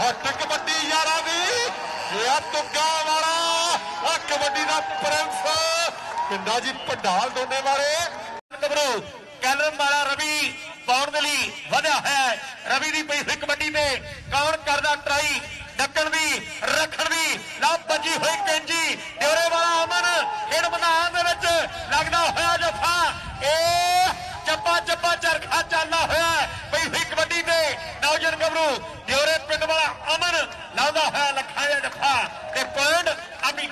ਆ ਤੁੱਗਾ ਵਾਲਾ ਆ ਕਬੱਡੀ ਦਾ ਪ੍ਰਿੰਸ। ਪਿੰਡਾ ਜੀ ਪਡਾਲ ਦੋਨੇ ਵਾਲੇ ਗੱਭਰੂ ਕੈਲਮ ਵਾਲਾ ਰਵੀ ਪਾਉਣ ਦੇ ਲਈ ਵਧਿਆ ਹੈ। ਰਵੀ ਦੀ ਪਈ ਹੋਈ ਕਬੱਡੀ ਤੇ ਕੌਣ ਕਰਦਾ ਟਰਾਈ? ਡੱਕਣ ਦੀ, ਰੱਖਣ ਦੀ, ਨਾ ਵੱਜੀ ਹੋਈ ਕੈਂਜੀ ਡਿਓਰੇ ਵਾਲਾ ਅਮਨ ਖੇਡ ਮੈਦਾਨ ਦੇ ਵਿੱਚ ਲੱਗਦਾ ਹੋਇਆ ਜਫਾ। ਇਹ ਚੱਪਾ ਚੱਪਾ ਚਰਖਾ ਚੱਲਦਾ ਹੋਇਆ। ਪਈ ਹੋਈ ਕਬੱਡੀ ਤੇ ਨੌਜਵਾਨ ਗਬਰੂ ਡਿਓਰੇ ਪਿੰਡ ਵਾਲਾ ਅਮਨ ਲਾਉਂਦਾ ਹੋਇਆ ਲੱਖਾਂ ਦਾ ਜਫਾ ਤੇ ਪੁਆਇੰਟ ਅਮੀ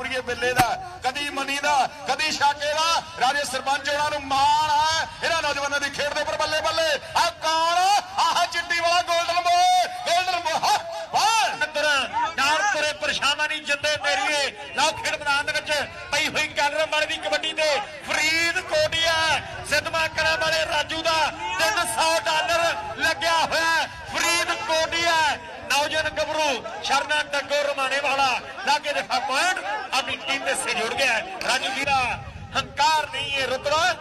ਕਦੀ ਬਿੱਲੇ ਦਾ, ਕਦੀ ਮਨੀ ਦਾ, ਕਦੀ ਸ਼ਾਕੇ ਦਾ, ਰਾਜੇ ਸਰਪੰਚ ਉਹਨਾਂ ਨੂੰ ਮਾਣ ਹੈ। ਇਹਨਾਂ ਨੌਜਵਾਨਾਂ ਦੀ ਖੇਡ ਦੇ ਉੱਪਰ ਬੱਲੇ ਬੱਲੇ। ਆ ਕੌਣ ਆਹ ਚਿੱਟੀ ਵਾਲਾ 골ਡਨ ਬੋਏ 골ਡਨ ਬੋਏ ਬਾਲ ਅੰਦਰ ਨਾਲ ਤੁਰੇ ਪਰਛਾਵਾਂ ਨਹੀਂ ਜਿੰਦੇ ਮੇਰੀਏ ਲਓ ਖੇਡ ਮੈਦਾਨ ਦੇ ਵਿੱਚ। ਪਈ ਹੋਈ ਕੈਲਰਮ ਵਾਲੇ ਦੀ ਕਬੱਡੀ ਤੇ। ਫਰੀਦ ਕੋਟੀਆ ਸਿੱਧਵਾ ਕਰਾਂ ਵਾਲੇ ਰਾਜੂ ਦਾ 300 ਡਾਲਰ ਲੱਗਿਆ ਹੋਇਆ ਹੈ। ਫਰੀਦ ਕੋਟੀਆ ਨੌਜਵਾਨ ਗੱਭਰੂ, ਸ਼ਰਨਾ ਡੱਗੋ ਰਮਾਣੇ ਵਾਲਾ ਲਾਗੇ ਦੇ ਪੁਆਇੰਟ ਆਪਣੀ ਟੀਮ ਦੇ ਸੇ ਜੁੜ ਗਿਆ ਹੈ। ਰਾਜੂ ਵੀਰਾ ਹੰਕਾਰ ਨਹੀਂ ਇਹ ਰੁਤਬਾ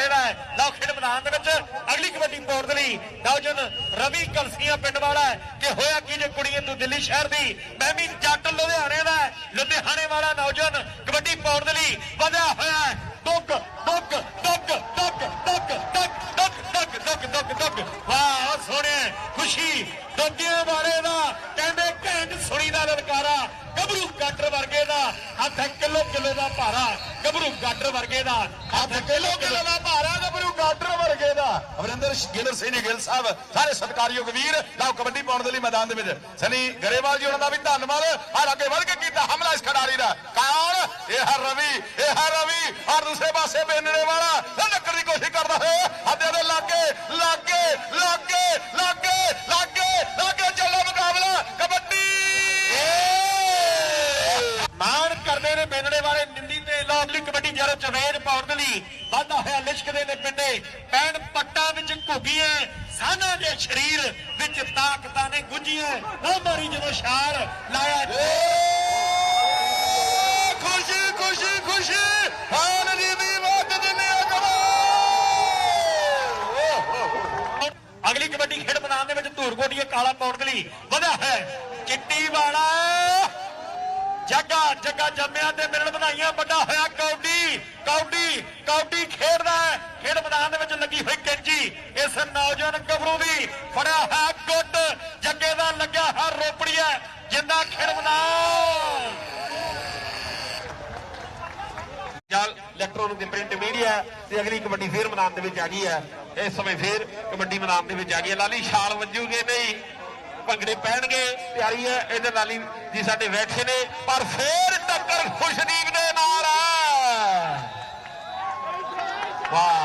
ਮੂਸੇ ਲਓ ਖੇਡ ਮੈਦਾਨ ਦੇ ਵਿੱਚ ਅਗਲੀ ਕਬੱਡੀ ਪਾਉਣ ਦੇ ਲਈ ਨੌਜਵਾਨ ਰਵੀ ਕਲਸੀਆਂ ਪਿੰਡ ਵਾਲਾ ਕਿ ਹੋਇਆ ਕੀ ਜੇ ਕੁੜੀਏ ਤੂੰ ਦਿੱਲੀ ਸ਼ਹਿਰ ਦੀ ਮੈਂ ਵੀ ਜੱਟ ਲੁਧਿਆਣੇ ਦਾ ਲੁਧਿਆਣੇ ਵਾਲਾ ਨੌਜਵਾਨ ਕਬੱਡੀ ਪਾਉਣ ਦੇ ਲਈ ਵਧਿਆ ਹੋਇਆ ਹੈ ਦੁੱਕ ਦੁੱਕ ਦੁੱਕ ਦੁੱਕ ਦੁੱਕ ਦੁੱਕ ਦੁੱਕ ਦੁੱਕ ਦੁੱਕ ਦੁੱਕ ਦੁੱਕ ਵਾਹ ਸੋਹਣੇ ਖੁਸ਼ੀ ਦੁੱਗਿਆਂ ਵਾਲੇ ਦਾ ਕਹਿੰਦੇ ਘੈਂਟ ਸੁਣੀ ਦਾ ਲਲਕਾਰਾ ਗੱਭਰੂ ਗਾਟਰ ਵਰਗੇ ਦਾ ਹੱਥ ਕਿਲੋ ਕਿਲੋ ਦਾ ਭਾਰਾ ਗੱਭਰੂ ਗਾਟਰ ਵਰਗੇ ਦਾ। ਹੱਥ ਕਿਲੋ ਕਿਲੋ ਦਾ ਭਾਰਾ ਗੱਭਰੂ ਗਾਟਰ ਵਰਗੇ ਦਾ। ਅਮਰਿੰਦਰ ਗਿੱਲ ਸਿੰਘ ਗਿੱਲ ਸਾਹਿਬ, ਸਾਰੇ ਸਤਿਕਾਰਯੋਗ ਵੀਰ, ਲਓ ਕਬੱਡੀ ਪਾਉਣ ਦੇ ਲਈ ਮੈਦਾਨ ਦੇ ਵਿੱਚ। ਸਨੀ ਗਰੇਵਾਲ ਜੀ ਉਹਨਾਂ ਦਾ ਵੀ ਧੰਨਵਾਦ। ਹਰ ਅੱਗੇ ਵਧ ਕੇ ਕੀਤਾ ਹਮਲਾ ਇਸ ਖਿਡਾਰੀ ਦਾ। ਕੌਣ? ਇਹ ਹੈ ਰਵੀ, ਇਹ ਹੈ ਰਵੀ। ਔਰ ਦੂਸਰੇ ਪਾਸੇ ਬੇਨਣੇ ਵਾਲਾ। ਇਹ ਦੀ ਕੋਸ਼ਿਸ਼ ਕਰਦਾ ਹੋਇਆ। ਹੱਦੇ ਦੇ ਲਾਗੇ ਲਾਗੇ ਲਾਗੇ ਲਾਗੇ ਚੱਲੋ ਮੁਕਾਬਲਾ ਕਬੱਡੀ ਮਾਣ ਕਰਦੇ ਨੇ ਮੇਨਣੇ ਵਾਲੇ ਨਿੰਦੀ ਕਬੱਡੀ ਜਦੋਂ ਚਵੇਜ ਪਾਉਣ ਦੇ ਲਈ ਵਾਧਾ ਹੋਇਆ ਲਿਸ਼ਕਦੇ ਨੇ ਪਿੰਡੇ। ਪੈਣ ਪੱਟਾਂ ਵਿੱਚ ਘੁੱਗੀਆਂ, ਸਾਨਾਂ ਦੇ ਸਰੀਰ ਵਿੱਚ ਤਾਕਤਾਂ ਨੇ ਗੁੱਜੀਆਂ। ਨਾ ਮਾਰੀ ਜਦੋਂ ਛਾਲ ਲਾਇਆ ਖੁਸ਼ੀ ਖੁਸ਼ੀ ਖੁਸ਼ੀ। ਹਾਲ ਦੀ ਵੀ ਵਾਦ ਦਿਨੇ ਅਗਵਾ ਅਗਲੀ ਕਬੱਡੀ ਖੇਡ ਮੈਦਾਨ ਦੇ ਵਿੱਚ ਧੂਰ ਗੋਡੀਏ ਕਾਲਾ ਪਾਉਣ ਦੇ ਲਈ ਵਧਿਆ ਹੈ। ਚਿੱਟੀ ਵਾਲਾ। ਜੱਗਾ ਜੱਗਾ ਜੰਮਿਆ ਤੇ ਮਿਲਣ ਬਣਾਈਆਂ ਵੱਡਾ ਹੋਇਆ ਕੌਡੀ ਕੌਡੀ ਕੌਡੀ ਖੇਡਦਾ ਹੈ। ਖੇਡ ਮੈਦਾਨ ਦੇ ਵਿੱਚ ਲੱਗੀ ਹੋਈ ਕੈਂਚੀ, ਇਸ ਨੌਜਵਾਨ ਗੱਭਰੂ ਦੀ ਫੜਿਆ ਹੈ ਗੁੱਟ, ਜੱਗੇ ਦਾ ਲੱਗਿਆ ਹੈ ਰੋਪੜੀਆ ਜਿੰਦਾ ਖੇਡ ਮੈਦਾਨ। ਜਲ ਇਲੈਕਟ੍ਰੋਨਿਕ ਤੇ ਪ੍ਰਿੰਟ ਮੀਡੀਆ ਤੇ ਅਗਲੀ ਕਬੱਡੀ ਫੇਰ ਮੈਦਾਨ ਦੇ ਵਿੱਚ ਆ ਗਈ ਹੈ। ਇਸ ਸਮੇਂ ਫੇਰ ਕਬੱਡੀ ਮੈਦਾਨ ਦੇ ਵਿੱਚ ਆ ਗਈ ਹੈ। ਲਾਲੀ ਛਾਲ ਵੱਜੂਗੇ ਨਹੀਂ? ਭੰਗੜੇ ਪਹਿਣਗੇ ਤਿਆਰੀ ਹੈ, ਇਹਦੇ ਨਾਲ ਹੀ ਜੀ ਸਾਡੇ ਬੈਠੇ ਨੇ, ਪਰ ਫੇਰ ਟੱਕਰ ਖੁਸ਼ਦੀਪ ਦੇ ਨਾਲ ਆ ਵਾਹ।